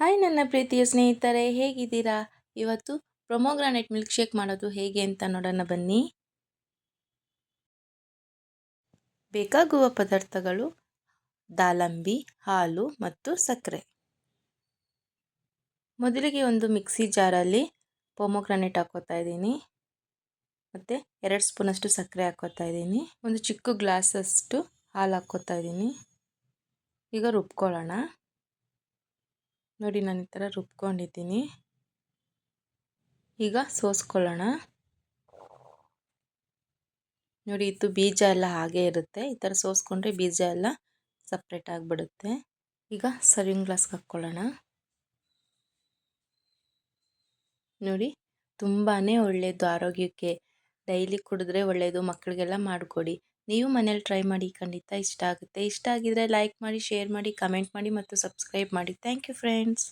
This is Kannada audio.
ಹಾಯ್ ನನ್ನ ಪ್ರೀತಿಯ ಸ್ನೇಹಿತರೆ, ಹೇಗಿದ್ದೀರಾ? ಇವತ್ತು ಪ್ರೊಮೋಗ್ರಾನೆಟ್ ಮಿಲ್ಕ್ ಶೇಕ್ ಮಾಡೋದು ಹೇಗೆ ಅಂತ ನೋಡೋಣ ಬನ್ನಿ. ಬೇಕಾಗುವ ಪದಾರ್ಥಗಳು ದಾಲಂಬಿ, ಹಾಲು ಮತ್ತು ಸಕ್ಕರೆ. ಮೊದಲಿಗೆ ಒಂದು ಮಿಕ್ಸಿ ಜಾರಲ್ಲಿ ಪೊಮೊಗ್ರಾನೆಟ್ ಹಾಕೋತಾ ಇದ್ದೀನಿ. ಮತ್ತು ಎರಡು ಸ್ಪೂನಷ್ಟು ಸಕ್ಕರೆ ಹಾಕೋತಾ ಇದ್ದೀನಿ. ಒಂದು ಚಿಕ್ಕ ಗ್ಲಾಸಷ್ಟು ಹಾಲು ಹಾಕ್ಕೋತಾ ಇದ್ದೀನಿ. ಈಗ ರುಬ್ಕೊಳ್ಳೋಣ. ನೋಡಿ ನಾನು ಈ ಥರ ರುಬ್ಕೊಂಡಿದ್ದೀನಿ. ಈಗ ಸೋಸ್ಕೊಳ್ಳೋಣ. ನೋಡಿ ಇದು ಬೀಜ ಎಲ್ಲ ಹಾಗೆ ಇರುತ್ತೆ. ಈ ಥರ ಸೋಸ್ಕೊಂಡ್ರೆ ಬೀಜ ಎಲ್ಲ ಸಪ್ರೇಟ್ ಆಗಿಬಿಡುತ್ತೆ. ಈಗ ಸರ್ವಿಂಗ್ ಗ್ಲಾಸ್ಗೆ ಹಾಕ್ಕೊಳ್ಳೋಣ. ನೋಡಿ ತುಂಬಾ ಒಳ್ಳೆಯದು ಆರೋಗ್ಯಕ್ಕೆ. ಡೈಲಿ ಕುಡಿದ್ರೆ ಒಳ್ಳೆಯದು ಮಕ್ಕಳಿಗೆಲ್ಲ ಮಾಡಿಕೊಡಿ. ನೀವು ಮನೇಲಿ ಟ್ರೈ ಮಾಡಿ ಖಂಡಿತ ಇಷ್ಟ ಆಗುತ್ತೆ. ಇಷ್ಟ ಆಗಿದ್ರೆ ಲೈಕ್ ಮಾಡಿ, ಶೇರ್ ಮಾಡಿ, ಕಮೆಂಟ್ ಮಾಡಿ ಮತ್ತು ಸಬ್ಸ್ಕ್ರೈಬ್ ಮಾಡಿ. Thank you friends.